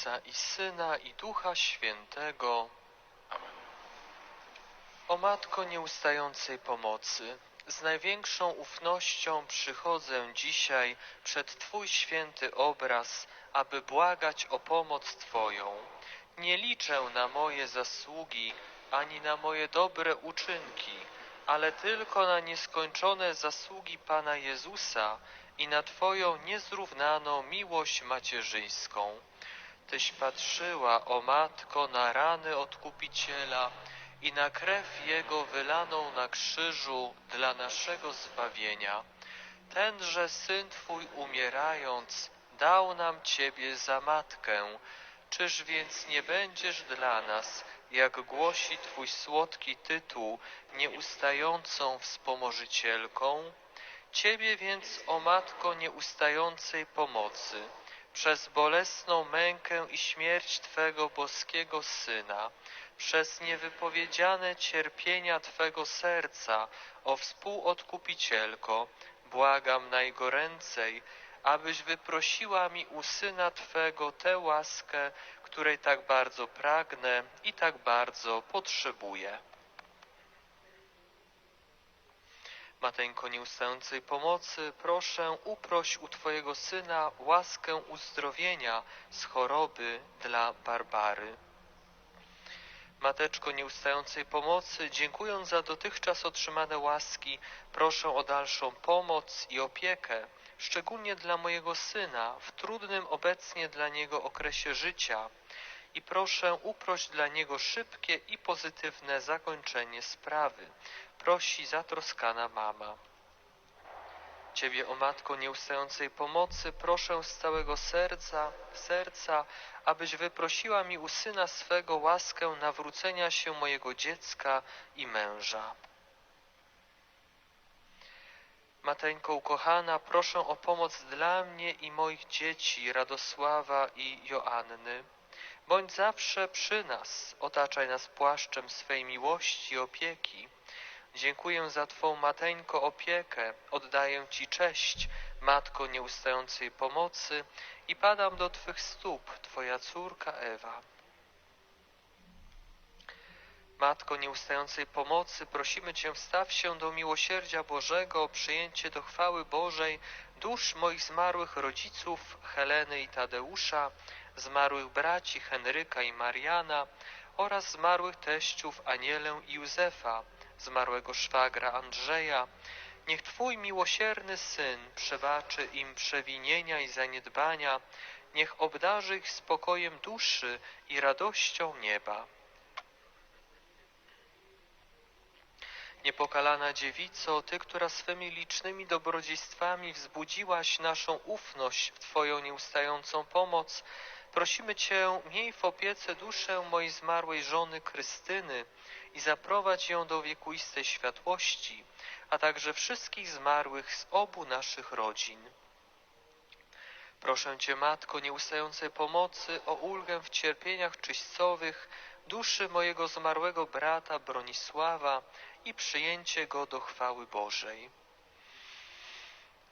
Ojca i Syna i Ducha Świętego. Amen. O Matko nieustającej pomocy, z największą ufnością przychodzę dzisiaj przed Twój święty obraz, aby błagać o pomoc Twoją. Nie liczę na moje zasługi ani na moje dobre uczynki, ale tylko na nieskończone zasługi Pana Jezusa i na Twoją niezrównaną miłość macierzyńską. Tyś patrzyła, o Matko, na rany Odkupiciela i na krew Jego wylaną na krzyżu dla naszego zbawienia. Tenże Syn Twój umierając dał nam Ciebie za Matkę. Czyż więc nie będziesz dla nas, jak głosi Twój słodki tytuł, nieustającą wspomożycielką? Ciebie więc, o Matko nieustającej pomocy, przez bolesną mękę i śmierć Twego boskiego Syna, przez niewypowiedziane cierpienia Twego serca, o współodkupicielko, błagam najgoręcej, abyś wyprosiła mi u Syna Twego tę łaskę, której tak bardzo pragnę i tak bardzo potrzebuję. Mateńko nieustającej pomocy, proszę uproś u Twojego Syna łaskę uzdrowienia z choroby dla Barbary. Mateczko nieustającej pomocy, dziękując za dotychczas otrzymane łaski, proszę o dalszą pomoc i opiekę, szczególnie dla mojego syna w trudnym obecnie dla niego okresie życia. i proszę uproś dla niego szybkie i pozytywne zakończenie sprawy. Prosi zatroskana mama. Ciebie, o Matko nieustającej pomocy, proszę z całego serca, serca, abyś wyprosiła mi u Syna swego łaskę nawrócenia się mojego dziecka i męża. Mateńko ukochana, proszę o pomoc dla mnie i moich dzieci, Radosława i Joanny. Bądź zawsze przy nas, otaczaj nas płaszczem swej miłości i opieki. Dziękuję za Twą mateńko opiekę, oddaję Ci cześć, Matko nieustającej pomocy i padam do Twych stóp, Twoja córka Ewa. Matko nieustającej pomocy, prosimy Cię, wstaw się do miłosierdzia Bożego, o przyjęcie do chwały Bożej dusz moich zmarłych rodziców, Heleny i Tadeusza, zmarłych braci Henryka i Mariana oraz zmarłych teściów Anielę i Józefa, zmarłego szwagra Andrzeja. Niech Twój miłosierny Syn przebaczy im przewinienia i zaniedbania, niech obdarzy ich spokojem duszy i radością nieba. Niepokalana dziewico, Ty, która swymi licznymi dobrodziejstwami wzbudziłaś naszą ufność w Twoją nieustającą pomoc, prosimy Cię, miej w opiece duszę mojej zmarłej żony Krystyny i zaprowadź ją do wiekuistej światłości, a także wszystkich zmarłych z obu naszych rodzin. Proszę Cię, Matko nieustającej pomocy, o ulgę w cierpieniach czyścowych duszy mojego zmarłego brata Bronisława i przyjęcie go do chwały Bożej.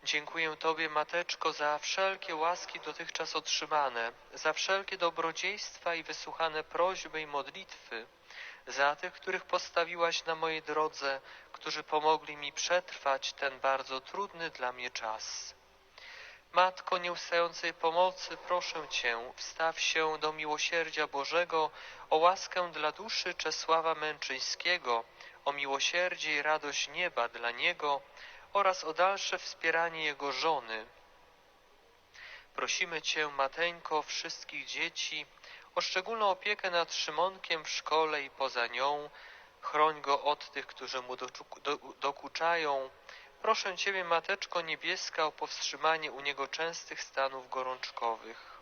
Dziękuję Tobie, Mateczko, za wszelkie łaski dotychczas otrzymane, za wszelkie dobrodziejstwa i wysłuchane prośby i modlitwy, za tych, których postawiłaś na mojej drodze, którzy pomogli mi przetrwać ten bardzo trudny dla mnie czas. Matko nieustającej pomocy, proszę Cię, wstaw się do miłosierdzia Bożego o łaskę dla duszy Czesława Męczyńskiego, o miłosierdzie i radość nieba dla niego oraz o dalsze wspieranie jego żony. Prosimy Cię, Mateńko, wszystkich dzieci, o szczególną opiekę nad Szymonkiem w szkole i poza nią. Chroń go od tych, którzy mu dokuczają. Proszę Ciebie, Mateczko Niebieska, o powstrzymanie u niego częstych stanów gorączkowych.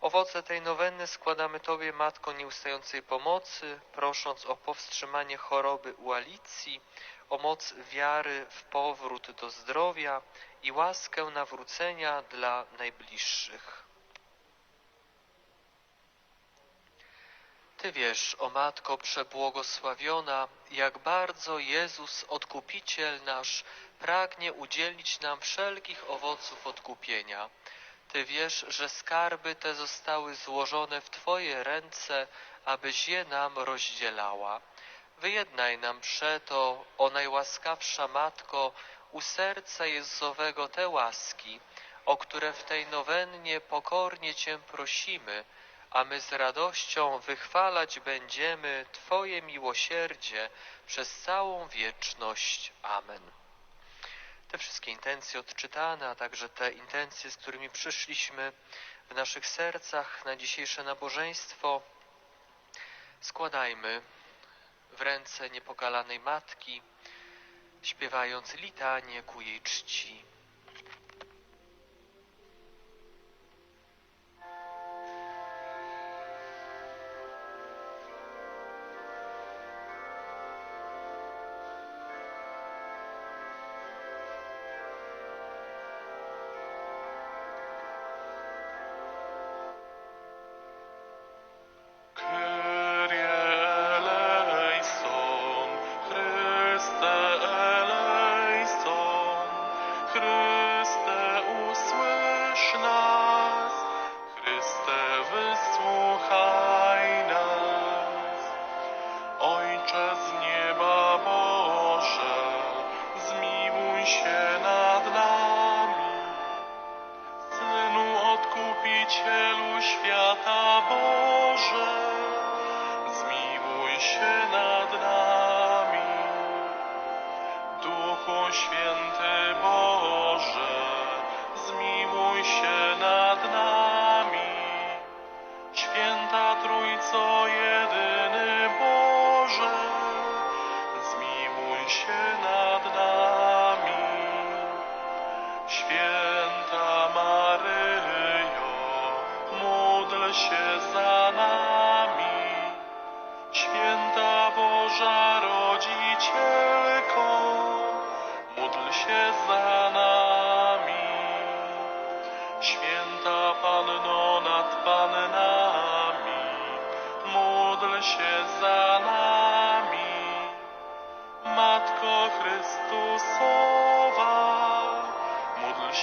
Owoce tej nowenny składamy Tobie, Matko nieustającej pomocy, prosząc o powstrzymanie choroby u Alicji, o moc wiary w powrót do zdrowia i łaskę nawrócenia dla najbliższych. Ty wiesz, o Matko przebłogosławiona, jak bardzo Jezus, Odkupiciel nasz, pragnie udzielić nam wszelkich owoców odkupienia. Ty wiesz, że skarby te zostały złożone w Twoje ręce, abyś je nam rozdzielała. Wyjednaj nam przeto, o najłaskawsza Matko, u serca Jezusowego te łaski, o które w tej nowennie pokornie Cię prosimy, a my z radością wychwalać będziemy Twoje miłosierdzie przez całą wieczność. Amen. Te wszystkie intencje odczytane, a także te intencje, z którymi przyszliśmy w naszych sercach na dzisiejsze nabożeństwo, składajmy w ręce niepokalanej Matki, śpiewając litanie ku jej czci. Święta Maryjo, módl się za nami. Święta Boża Rodzicielko, módl się za nami. Święta Panno nad Pannami, módl się za nami. Matko Chrystusowa,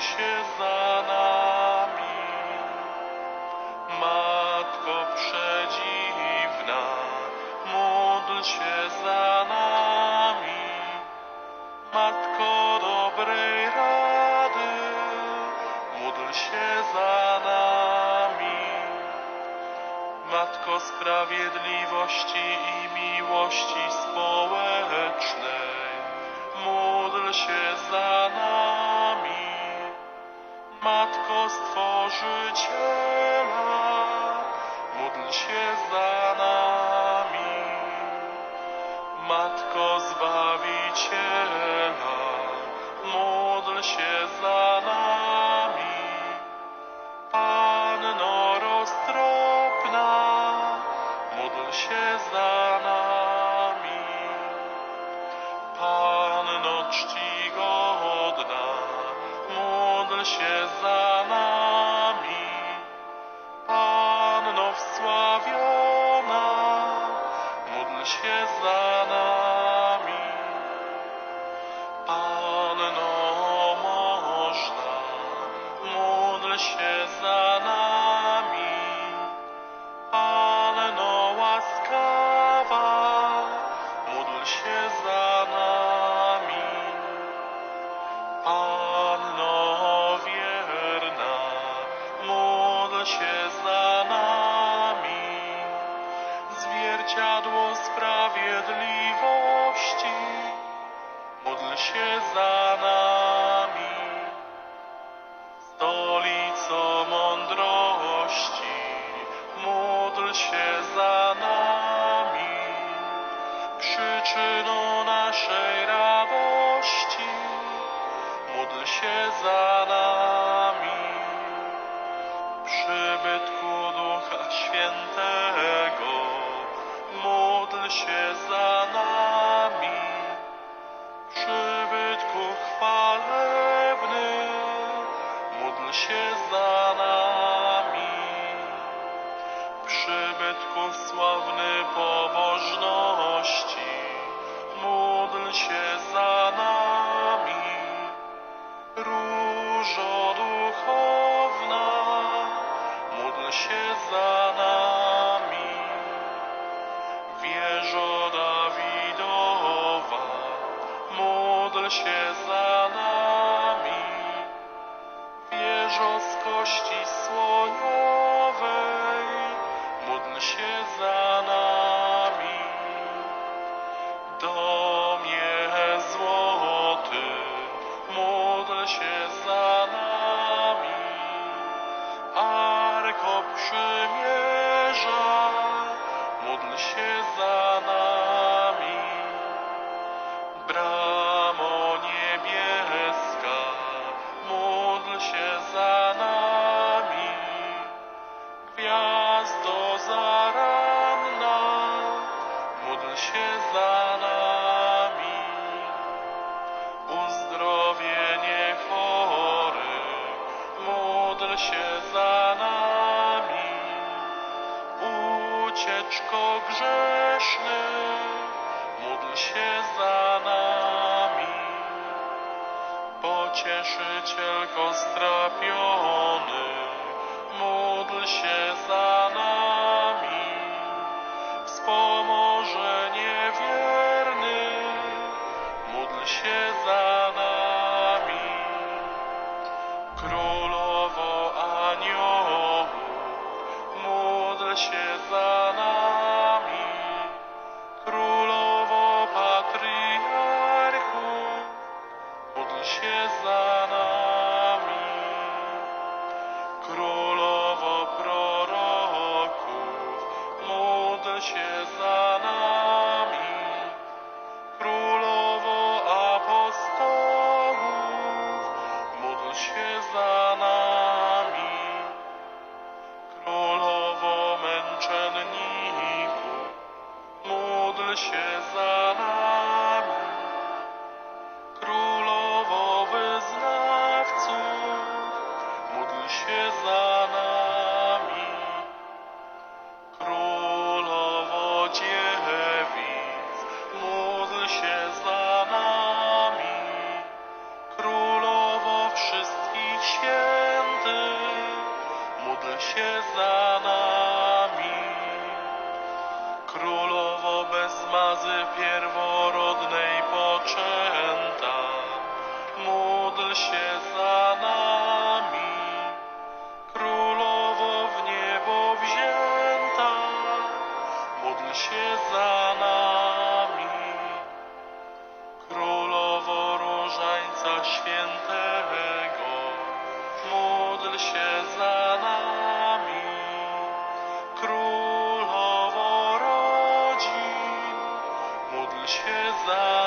She's the wishes the zwierciadło sprawiedliwości, módl się za nami, stolico mądrości, módl się za nami, przyczyną naszej radości, módl się za nami. Królowo aniołów, módl się za nami. Się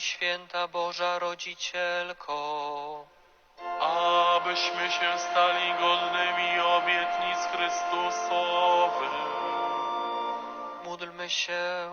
święta Boża Rodzicielko. abyśmy się stali godnymi obietnic Chrystusowych. Módlmy się.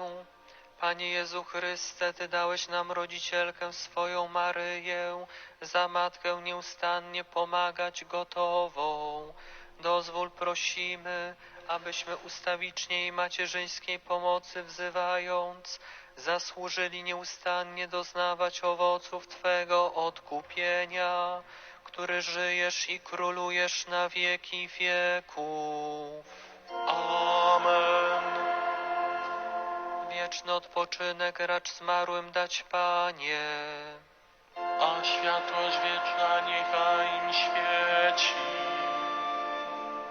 Panie Jezu Chryste, Ty dałeś nam rodzicielkę swoją Maryję, za matkę nieustannie pomagać gotową. Dozwól prosimy, abyśmy ustawicznie jej macierzyńskiej pomocy wzywając, zasłużyli nieustannie doznawać owoców Twego odkupienia, który żyjesz i królujesz na wieki wieków. Amen. Wieczny odpoczynek racz zmarłym dać, Panie. A światłość wieczna niechaj im świeci.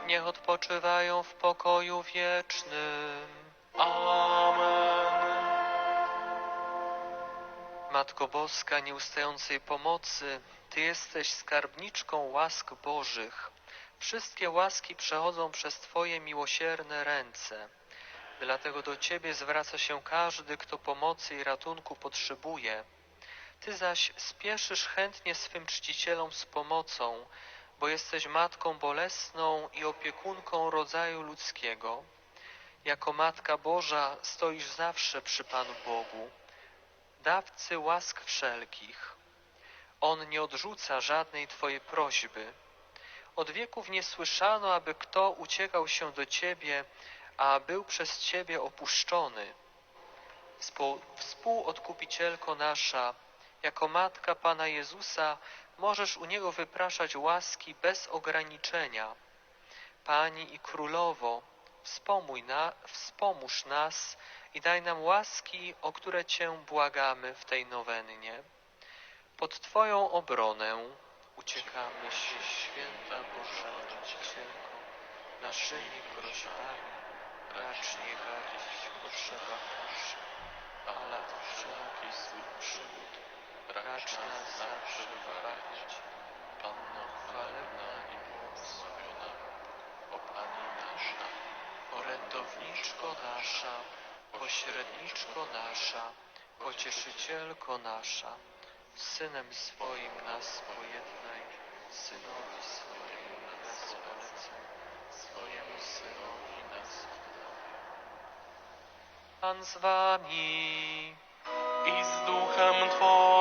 Niech odpoczywają w pokoju wiecznym. Amen. Matko Boska nieustającej pomocy, Ty jesteś skarbniczką łask Bożych. Wszystkie łaski przechodzą przez Twoje miłosierne ręce. Dlatego do Ciebie zwraca się każdy, kto pomocy i ratunku potrzebuje. Ty zaś spieszysz chętnie swym czcicielom z pomocą, bo jesteś matką bolesną i opiekunką rodzaju ludzkiego. Jako Matka Boża stoisz zawsze przy Panu Bogu, dawcy łask wszelkich. On nie odrzuca żadnej Twojej prośby. Od wieków nie słyszano, aby kto uciekał się do Ciebie, a był przez Ciebie opuszczony. Współ, współodkupicielko nasza, jako matka Pana Jezusa, możesz u Niego wypraszać łaski bez ograniczenia. Pani i Królowo, wspomuj na, wspomóż nas i daj nam łaski, o które Cię błagamy w tej nowennie. Pod Twoją obronę uciekamy się, święta Boża Rodzicielko, naszymi prośbami, racz nie gadzić w potrzebach wszelki zły przygód, racz nas zawsze. Panno chwalebna i błogosławiona, o Orędowniczko nasza, pośredniczko nasza, pocieszycielko nasza, synem swoim nas pojednaj, synowi swojemu nas polecaj, swojemu synowi nas Pan z wami, i z duchem Twoim.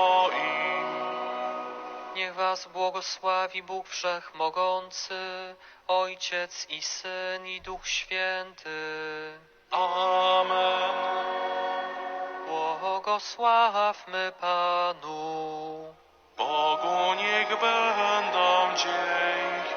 Was błogosławi Bóg Wszechmogący, Ojciec i Syn i Duch Święty. Amen. Błogosławmy Panu. Bogu niech będą dzięki.